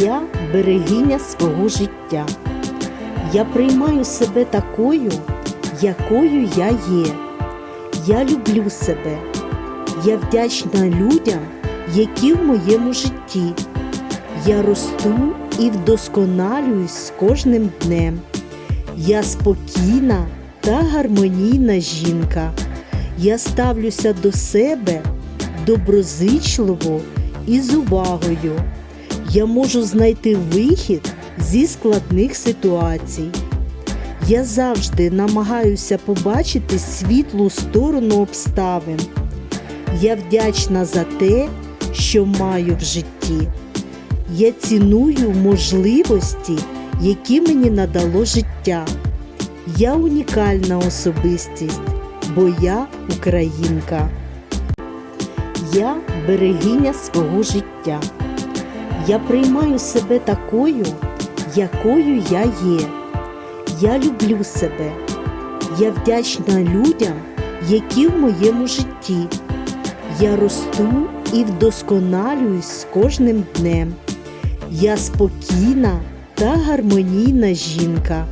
Я берегиня свого життя. Я приймаю себе такою, якою я є. Я люблю себе. Я вдячна людям, які в моєму житті. Я росту і вдосконалююсь з кожним днем. Я спокійна та гармонійна жінка. Я ставлюся до себе доброзичливо і з увагою. Я можу знайти вихід зі складних ситуацій. Я завжди намагаюся побачити світлу сторону обставин. Я вдячна за те, що маю в житті. Я ціную можливості, які мені надало життя. Я унікальна особистість, бо я українка. Я берегиня свого життя. Я приймаю себе такою, якою я є. Я люблю себе. Я вдячна людям, які в моєму житті. Я росту і вдосконалююсь з кожним днем. Я спокійна та гармонійна жінка.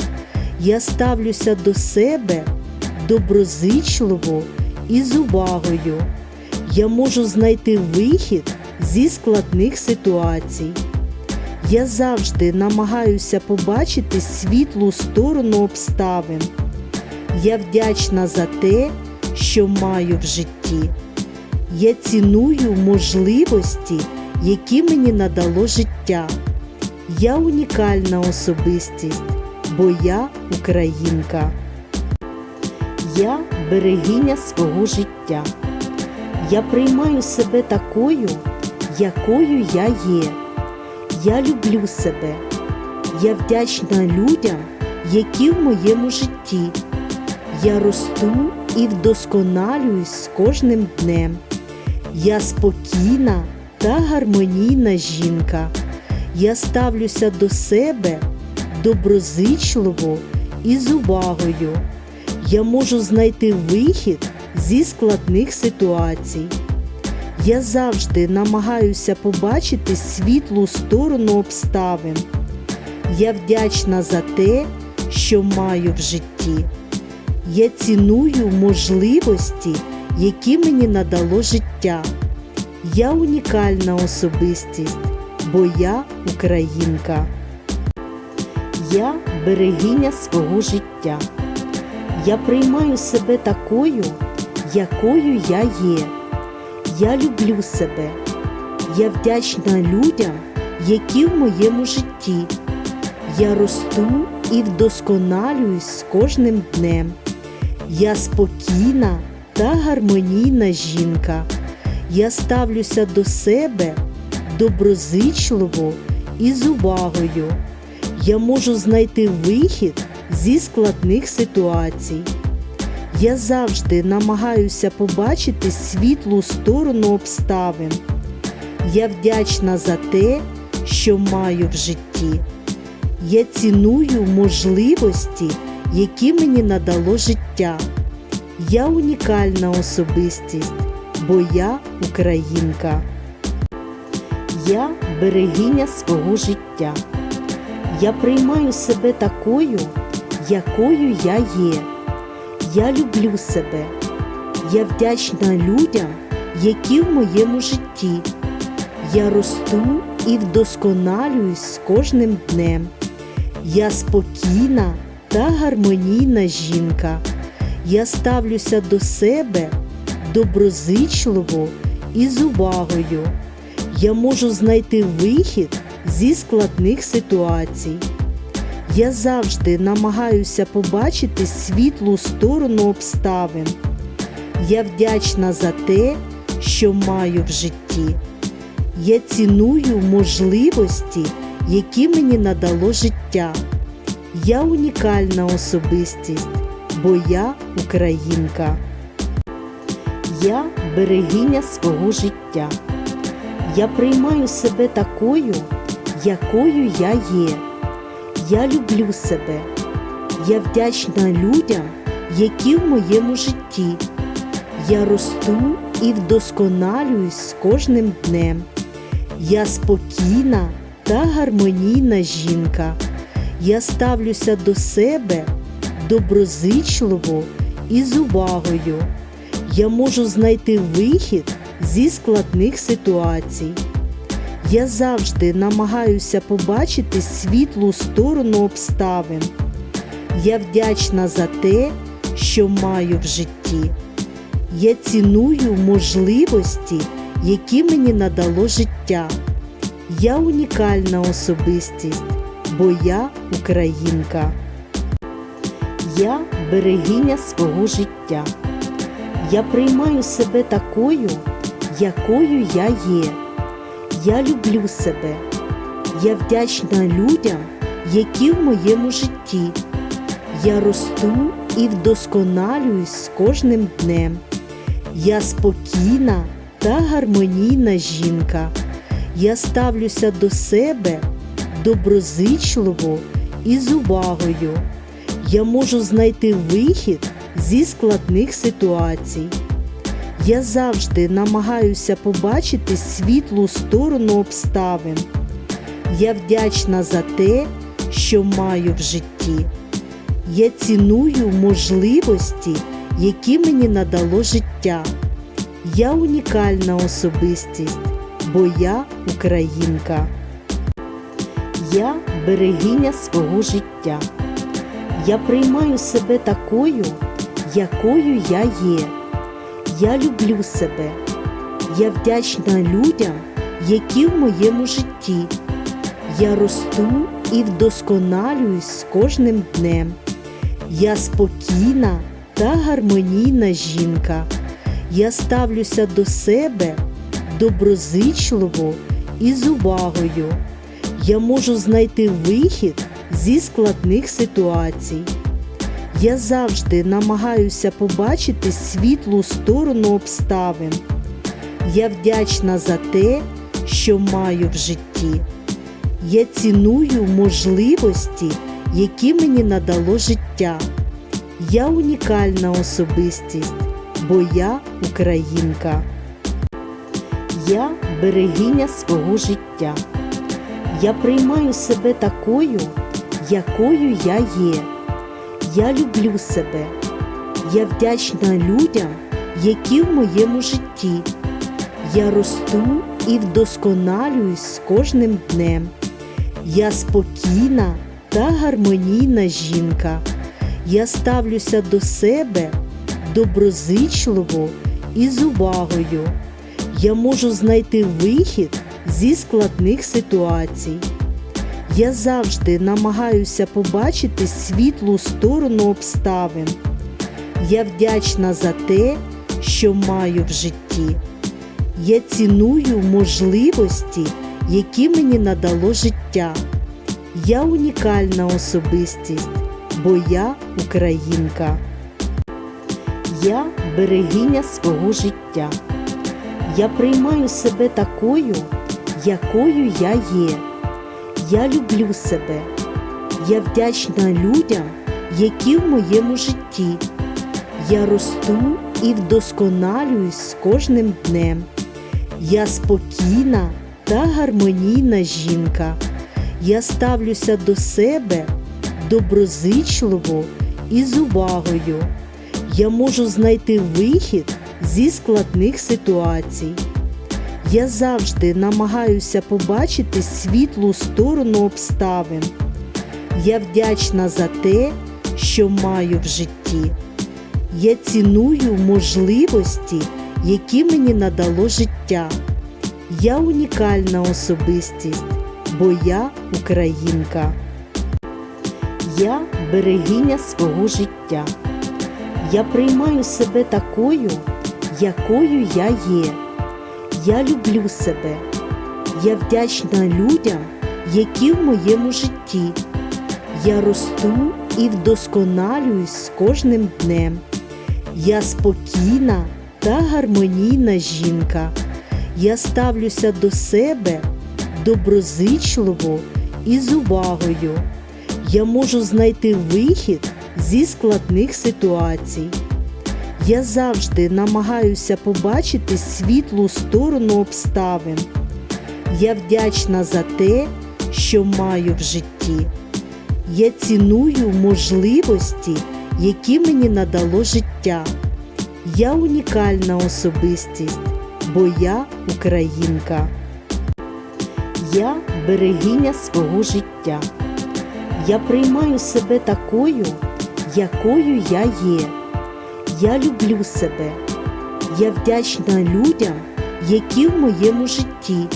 Я ставлюся до себе доброзичливо і з увагою. Я можу знайти вихід зі складних ситуацій. Я завжди намагаюся побачити світлу сторону обставин. Я вдячна за те, що маю в житті. Я ціную можливості, які мені надало життя. Я унікальна особистість, бо я українка. Я берегиня свого життя. Я приймаю себе такою, якою я є. Я люблю себе. Я вдячна людям, які в моєму житті. Я росту і вдосконалююсь з кожним днем. Я спокійна та гармонійна жінка. Я ставлюся до себе доброзичливо і з увагою. Я можу знайти вихід зі складних ситуацій. Я завжди намагаюся побачити світлу сторону обставин. Я вдячна за те, що маю в житті. Я ціную можливості, які мені надало життя. Я унікальна особистість, бо я українка. Я берегиня свого життя. Я приймаю себе такою, якою я є. Я люблю себе. Я вдячна людям, які в моєму житті. Я росту і вдосконалююсь з кожним днем. Я спокійна та гармонійна жінка. Я ставлюся до себе доброзичливо і з увагою. Я можу знайти вихід зі складних ситуацій. Я завжди намагаюся побачити світлу сторону обставин. Я вдячна за те, що маю в житті. Я ціную можливості, які мені надало життя. Я унікальна особистість, бо я українка. Я берегиня свого життя. Я приймаю себе такою, якою я є. Я люблю себе. Я вдячна людям, які в моєму житті. Я росту і вдосконалююсь з кожним днем. Я спокійна та гармонійна жінка. Я ставлюся до себе доброзичливо і з увагою. Я можу знайти вихід зі складних ситуацій. Я завжди намагаюся побачити світлу сторону обставин. Я вдячна за те, що маю в житті. Я ціную можливості, які мені надало життя. Я унікальна особистість, бо я українка. Я берегиня свого життя. Я приймаю себе такою, якою я є. Я люблю себе. Я вдячна людям, які в моєму житті. Я росту і вдосконалююсь з кожним днем. Я спокійна та гармонійна жінка. Я ставлюся до себе доброзичливо і з увагою. Я можу знайти вихід зі складних ситуацій. Я завжди намагаюся побачити світлу сторону обставин. Я вдячна за те, що маю в житті. Я ціную можливості, які мені надало життя. Я унікальна особистість, бо я українка. Я берегиня свого життя. Я приймаю себе такою, якою я є. Я люблю себе. Я вдячна людям, які в моєму житті. Я росту і вдосконалююсь з кожним днем. Я спокійна та гармонійна жінка. Я ставлюся до себе доброзичливо і з увагою. Я можу знайти вихід зі складних ситуацій. Я завжди намагаюся побачити світлу сторону обставин. Я вдячна за те, що маю в житті. Я ціную можливості, які мені надало життя. Я унікальна особистість, бо я українка. Я берегиня свого життя. Я приймаю себе такою, якою я є. Я люблю себе. Я вдячна людям, які в моєму житті. Я росту і вдосконалююсь з кожним днем. Я спокійна та гармонійна жінка. Я ставлюся до себе доброзичливо і з увагою. Я можу знайти вихід зі складних ситуацій. Я завжди намагаюся побачити світлу сторону обставин. Я вдячна за те, що маю в житті. Я ціную можливості, які мені надало життя. Я унікальна особистість, бо я українка. Я берегиня свого життя. Я приймаю себе такою, якою я є. Я люблю себе. Я вдячна людям, які в моєму житті. Я росту і вдосконалююсь з кожним днем. Я спокійна та гармонійна жінка. Я ставлюся до себе доброзичливо і з увагою. Я можу знайти вихід зі складних ситуацій. Я завжди намагаюся побачити світлу сторону обставин. Я вдячна за те, що маю в житті. Я ціную можливості, які мені надало життя. Я унікальна особистість, бо я українка. Я берегиня свого життя. Я приймаю себе такою, якою я є. Я люблю себе. Я вдячна людям, які в моєму житті. Я росту і вдосконалююсь з кожним днем. Я спокійна та гармонійна жінка. Я ставлюся до себе доброзичливо і з увагою. Я можу знайти вихід зі складних ситуацій. Я завжди намагаюся побачити світлу сторону обставин. Я вдячна за те, що маю в житті. Я ціную можливості, які мені надало життя. Я унікальна особистість, бо я українка. Я берегиня свого життя. Я приймаю себе такою, якою я є. Я люблю себе. Я вдячна людям, які в моєму житті. Я росту і вдосконалююсь з кожним днем. Я спокійна та гармонійна жінка. Я ставлюся до себе доброзичливо і з увагою. Я можу знайти вихід зі складних ситуацій. Я завжди намагаюся побачити світлу сторону обставин. Я вдячна за те, що маю в житті. Я ціную можливості, які мені надало життя. Я унікальна особистість, бо я українка. Я берегиня свого життя. Я приймаю себе такою, якою я є. Я люблю себе. Я вдячна людям, які в моєму житті.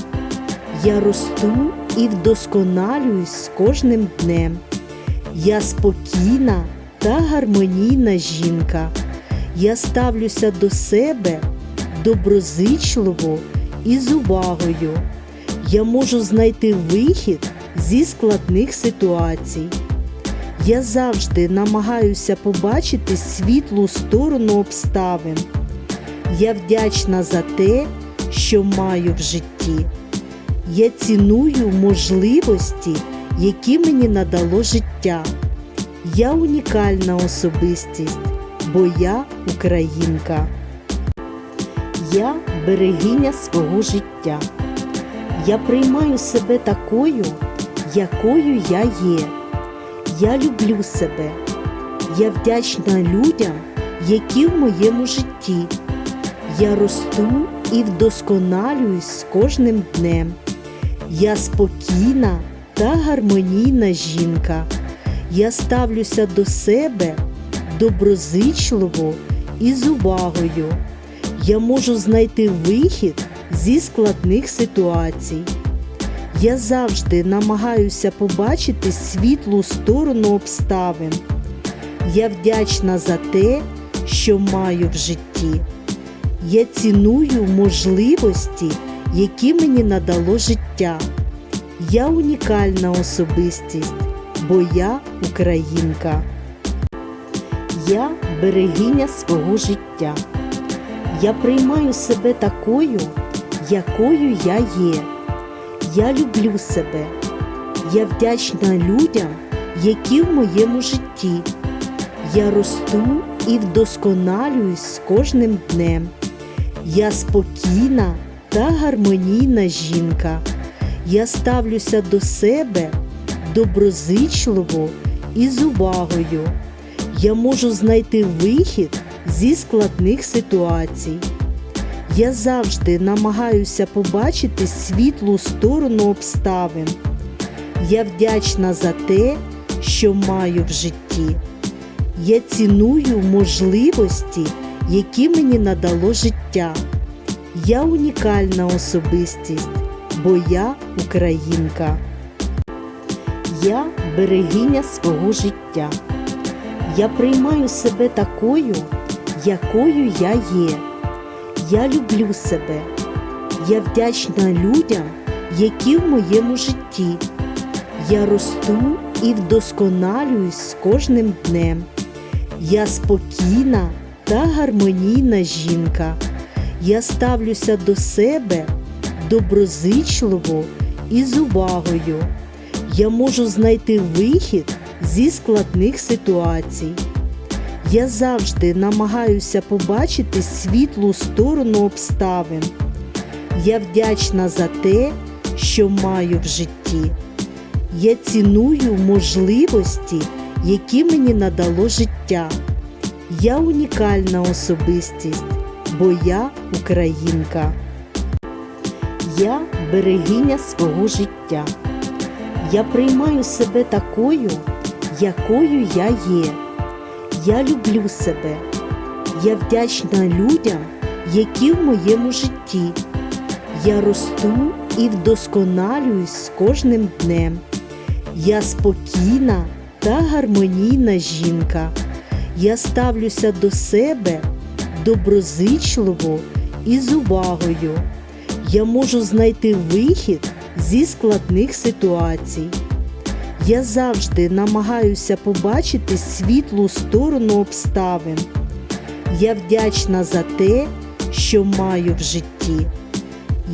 Я росту і вдосконалююсь з кожним днем. Я спокійна та гармонійна жінка. Я ставлюся до себе доброзичливо і з увагою. Я можу знайти вихід зі складних ситуацій. Я завжди намагаюся побачити світлу сторону обставин. Я вдячна за те, що маю в житті. Я ціную можливості, які мені надало життя. Я унікальна особистість, бо я українка. Я берегиня свого життя. Я приймаю себе такою, якою я є. Я люблю себе. Я вдячна людям, які в моєму житті. Я росту і вдосконалююсь з кожним днем. Я спокійна та гармонійна жінка. Я ставлюся до себе доброзичливо і з увагою. Я можу знайти вихід зі складних ситуацій. Я завжди намагаюся побачити світлу сторону обставин. Я вдячна за те, що маю в житті. Я ціную можливості, які мені надало життя. Я унікальна особистість, бо я українка. Я берегиня свого життя. Я приймаю себе такою, якою я є. Я люблю себе. Я вдячна людям, які в моєму житті. Я росту і вдосконалююсь з кожним днем. Я спокійна та гармонійна жінка. Я ставлюся до себе доброзичливо і з увагою. Я можу знайти вихід зі складних ситуацій. Я завжди намагаюся побачити світлу сторону обставин. Я вдячна за те, що маю в житті. Я ціную можливості, які мені надало життя. Я унікальна особистість, бо я українка. Я берегиня свого життя. Я приймаю себе такою, якою я є. Я люблю себе. Я вдячна людям, які в моєму житті. Я росту і вдосконалююсь з кожним днем. Я спокійна та гармонійна жінка. Я ставлюся до себе доброзичливо і з увагою. Я можу знайти вихід зі складних ситуацій. Я завжди намагаюся побачити світлу сторону обставин. Я вдячна за те, що маю в житті. Я ціную можливості, які мені надало життя. Я унікальна особистість, бо я українка. Я берегиня свого життя. Я приймаю себе такою, якою я є. Я люблю себе. Я вдячна людям, які в моєму житті. Я росту і вдосконалююсь з кожним днем. Я спокійна та гармонійна жінка. Я ставлюся до себе доброзичливо і з увагою. Я можу знайти вихід зі складних ситуацій. Я завжди намагаюся побачити світлу сторону обставин. Я вдячна за те, що маю в житті.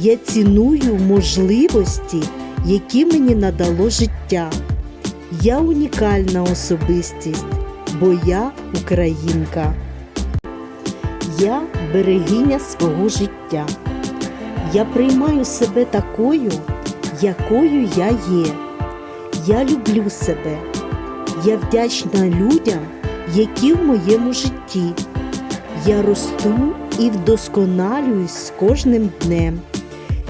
Я ціную можливості, які мені надало життя. Я унікальна особистість, бо я українка. Я берегиня свого життя. Я приймаю себе такою, якою я є. Я люблю себе. Я вдячна людям, які в моєму житті. Я росту і вдосконалююсь з кожним днем.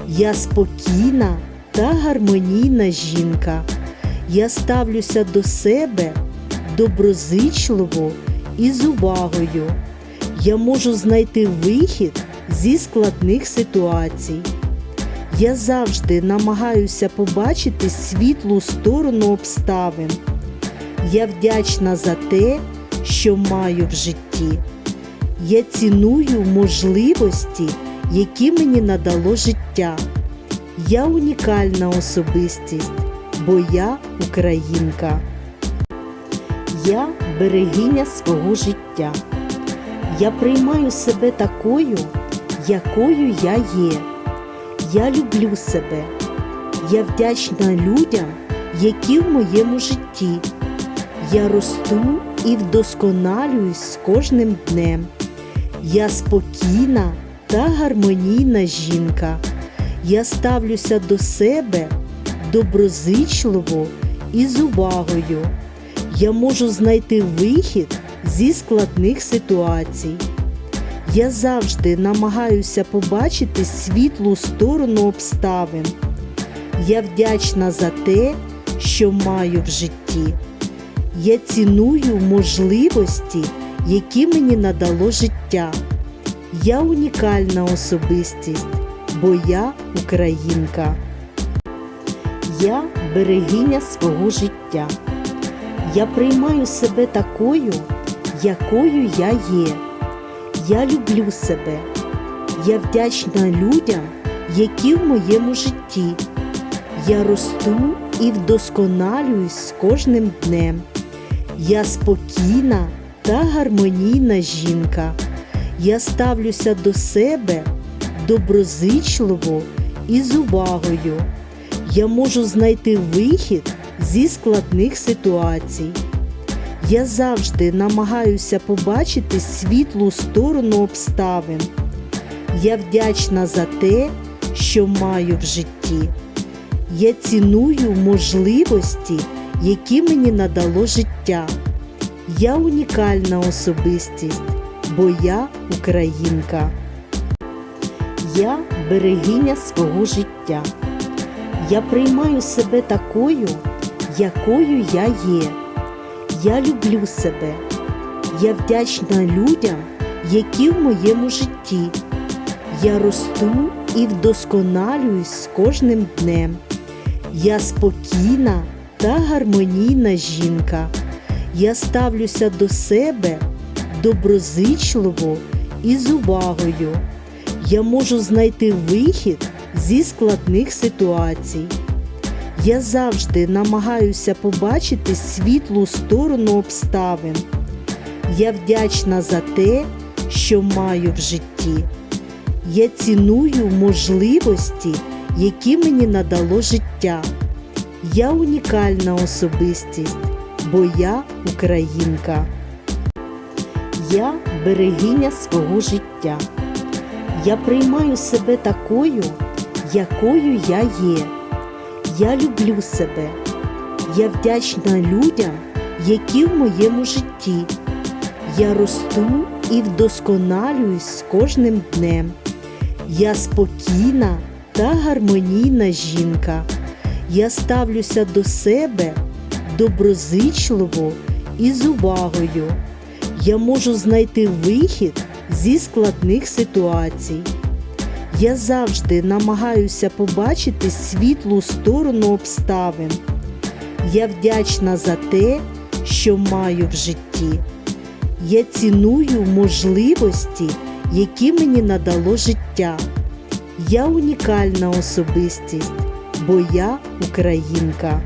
Я спокійна та гармонійна жінка. Я ставлюся до себе доброзичливо і з увагою. Я можу знайти вихід зі складних ситуацій. Я завжди намагаюся побачити світлу сторону обставин. Я вдячна за те, що маю в житті. Я ціную можливості, які мені надало життя. Я унікальна особистість, бо я українка. Я берегиня свого життя. Я приймаю себе такою, якою я є. Я люблю себе. Я вдячна людям, які в моєму житті. Я росту і вдосконалююсь з кожним днем. Я спокійна та гармонійна жінка. Я ставлюся до себе доброзичливо і з увагою. Я можу знайти вихід зі складних ситуацій. Я завжди намагаюся побачити світлу сторону обставин. Я вдячна за те, що маю в житті. Я ціную можливості, які мені надало життя. Я унікальна особистість, бо я українка. Я берегиня свого життя. Я приймаю себе такою, якою я є. Я люблю себе. Я вдячна людям, які в моєму житті. Я росту і вдосконалююсь з кожним днем. Я спокійна та гармонійна жінка. Я ставлюся до себе доброзичливо і з увагою. Я можу знайти вихід зі складних ситуацій. Я завжди намагаюся побачити світлу сторону обставин. Я вдячна за те, що маю в житті. Я ціную можливості, які мені надало життя. Я унікальна особистість, бо я українка. Я берегиня свого життя. Я приймаю себе такою, якою я є. Я люблю себе. Я вдячна людям, які в моєму житті. Я росту і вдосконалююсь з кожним днем. Я спокійна та гармонійна жінка. Я ставлюся до себе доброзичливо і з увагою. Я можу знайти вихід зі складних ситуацій. Я завжди намагаюся побачити світлу сторону обставин. Я вдячна за те, що маю в житті. Я ціную можливості, які мені надало життя. Я унікальна особистість, бо я українка. Я берегиня свого життя. Я приймаю себе такою, якою я є. Я люблю себе. Я вдячна людям, які в моєму житті. Я росту і вдосконалююсь з кожним днем. Я спокійна та гармонійна жінка. Я ставлюся до себе доброзичливо і з увагою. Я можу знайти вихід зі складних ситуацій. Я завжди намагаюся побачити світлу сторону обставин. Я вдячна за те, що маю в житті. Я ціную можливості, які мені надало життя. Я унікальна особистість, бо я українка.